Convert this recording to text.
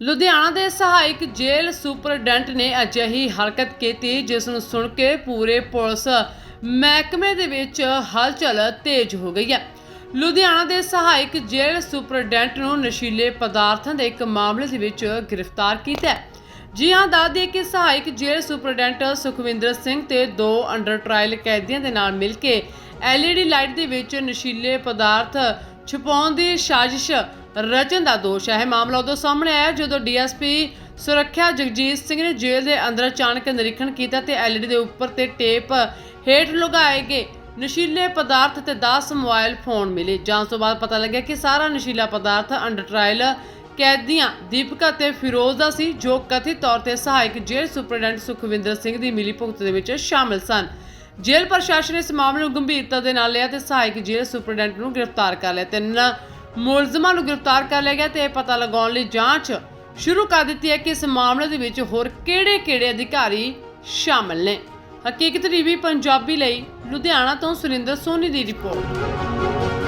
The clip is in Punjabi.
ਲੁਧਿਆਣਾ ਦੇ ਸਹਾਇਕ ਜੇਲ੍ਹ ਸੁਪਰਡੈਂਟ ਨੇ ਅਜਿਹੀ ਹਰਕਤ ਕੀਤੀ, ਜਿਸ ਨੂੰ ਸੁਣ ਕੇ ਪੂਰੇ ਪੁਲਿਸ ਮਹਿਕਮੇ ਦੇ ਵਿੱਚ ਹਲਚਲ ਤੇਜ਼ ਹੋ ਗਈ ਹੈ। ਲੁਧਿਆਣਾ ਦੇ ਸਹਾਇਕ ਜੇਲ੍ਹ ਸੁਪਰਡੈਂਟ ਨੂੰ ਨਸ਼ੀਲੇ ਪਦਾਰਥਾਂ ਦੇ ਇੱਕ ਮਾਮਲੇ ਦੇ ਵਿੱਚ ਗ੍ਰਿਫਤਾਰ ਕੀਤਾ ਹੈ। ਜੀ ਹਾਂ, ਦੱਸ ਦਈਏ ਕਿ ਸਹਾਇਕ ਜੇਲ੍ਹ ਸੁਪਰਡੈਂਟ ਸੁਖਵਿੰਦਰ ਸਿੰਘ ਤੇ ਦੋ ਅੰਡਰ ਟ੍ਰਾਇਲ ਕੈਦੀਆਂ ਦੇ ਨਾਲ ਮਿਲ ਕੇ LED ਲਾਈਟ ਦੇ ਵਿੱਚ ਨਸ਼ੀਲੇ ਪਦਾਰਥ ਛੁਪਾਉਣ ਦੀ ਸਾਜ਼ਿਸ਼ ਰਚਨ ਦਾ ਦੋਸ਼ ਹੈ। ਇਹ ਮਾਮਲਾ ਉਦੋਂ ਸਾਹਮਣੇ ਆਇਆ ਜਦੋਂ ਡੀਐਸਪੀ ਸੁਰੱਖਿਆ ਜਗਜੀਤ ਸਿੰਘ ਨੇ ਜੇਲ੍ਹ ਦੇ ਅੰਦਰ ਅਚਾਨਕ ਨਿਰੀਖਣ ਕੀਤਾ ਤੇ LED ਦੇ ਉੱਪਰ ਤੇ ਟੇਪ ਹੇਠ ਲਗਾਏ ਗਏ ਨਸ਼ੀਲੇ ਪਦਾਰਥ ਤੇ 10 ਮੋਬਾਈਲ ਫੋਨ ਮਿਲੇ। ਜਾਂਚ ਤੋਂ ਬਾਅਦ ਪਤਾ ਲੱਗਿਆ ਕਿ ਸਾਰਾ ਨਸ਼ੀਲਾ ਪਦਾਰਥ ਅੰਡਰ ਟ੍ਰਾਇਲ ਕੈਦੀਆਂ ਦੀਪਕਾ ਤੇ ਫਿਰੋਜ਼ ਦਾ ਸੀ, ਜੋ ਕਥਿਤ ਤੌਰ ਤੇ ਸਹਾਇਕ ਜੇਲ੍ਹ ਸੁਪਰਡੈਂਟ ਸੁਖਵਿੰਦਰ ਸਿੰਘ ਦੀ ਮਿਲੀ ਭੁਗਤ ਦੇ ਵਿੱਚ ਸ਼ਾਮਿਲ ਸਨ। ਜੇਲ੍ਹ ਪ੍ਰਸ਼ਾਸਨ ਇਸ ਮਾਮਲੇ ਨੂੰ ਗੰਭੀਰਤਾ ਦੇ ਨਾਲ ਲਿਆ ਤੇ ਸਹਾਇਕ ਜੇਲ੍ਹ ਸੁਪਰਡੈਂਟ ਨੂੰ ਗ੍ਰਿਫਤਾਰ ਕਰ ਲਿਆ। ਤਿੰਨ ਮੁਲਜ਼ਮਾਂ ਨੂੰ ਗ੍ਰਿਫਤਾਰ ਕਰ ਲਿਆ ਗਿਆ ਤੇ ਇਹ ਪਤਾ ਲਗਾਉਣ ਲਈ ਜਾਂਚ ਸ਼ੁਰੂ ਕਰ ਦਿੱਤੀ ਹੈ ਕਿ ਇਸ ਮਾਮਲੇ ਦੇ ਵਿੱਚ ਹੋਰ ਕਿਹੜੇ-ਕਿਹੜੇ ਅਧਿਕਾਰੀ ਸ਼ਾਮਲ ਨੇ। ਹਕੀਕਤ ਟੀਵੀ ਪੰਜਾਬੀ ਲਈ ਲੁਧਿਆਣਾ ਤੋਂ ਸੁਰਿੰਦਰ ਸੋਨੀ ਦੀ ਰਿਪੋਰਟ।